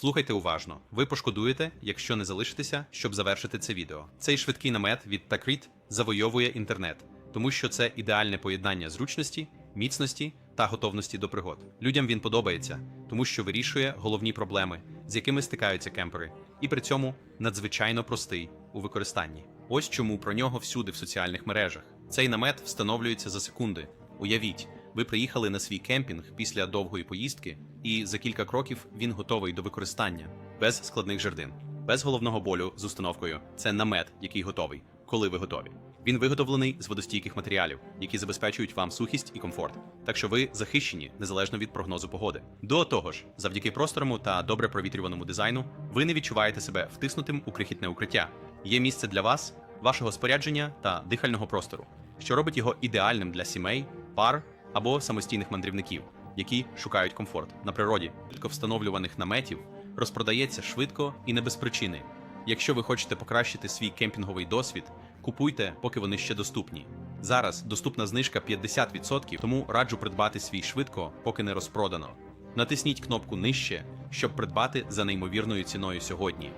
Слухайте уважно. Ви пошкодуєте, якщо не залишитеся, щоб завершити це відео. Цей швидкий намет від Takrit завойовує інтернет, тому що це ідеальне поєднання зручності, міцності та готовності до пригод. Людям він подобається, тому що вирішує головні проблеми, з якими стикаються кемпери, і при цьому надзвичайно простий у використанні. Ось чому про нього всюди в соціальних мережах. Цей намет встановлюється за секунди. Уявіть, ви приїхали на свій кемпінг після довгої поїздки, і за кілька кроків він готовий до використання, без складних жердин, без головного болю з установкою. Це намет, який готовий, коли ви готові. Він виготовлений з водостійких матеріалів, які забезпечують вам сухість і комфорт. Так що ви захищені незалежно від прогнозу погоди. До того ж, завдяки просторому та добре провітрюваному дизайну, ви не відчуваєте себе втиснутим у крихітне укриття. Є місце для вас, вашого спорядження та дихального простору, що робить його ідеальним для сімей, пар або самостійних мандрівників, які шукають комфорт на природі. Швидко встановлюваних наметів розпродається швидко і не без причини. Якщо ви хочете покращити свій кемпінговий досвід, купуйте, поки вони ще доступні. Зараз доступна знижка 50%, тому раджу придбати свій швидко, поки не розпродано. Натисніть кнопку нижче, щоб придбати за неймовірною ціною сьогодні.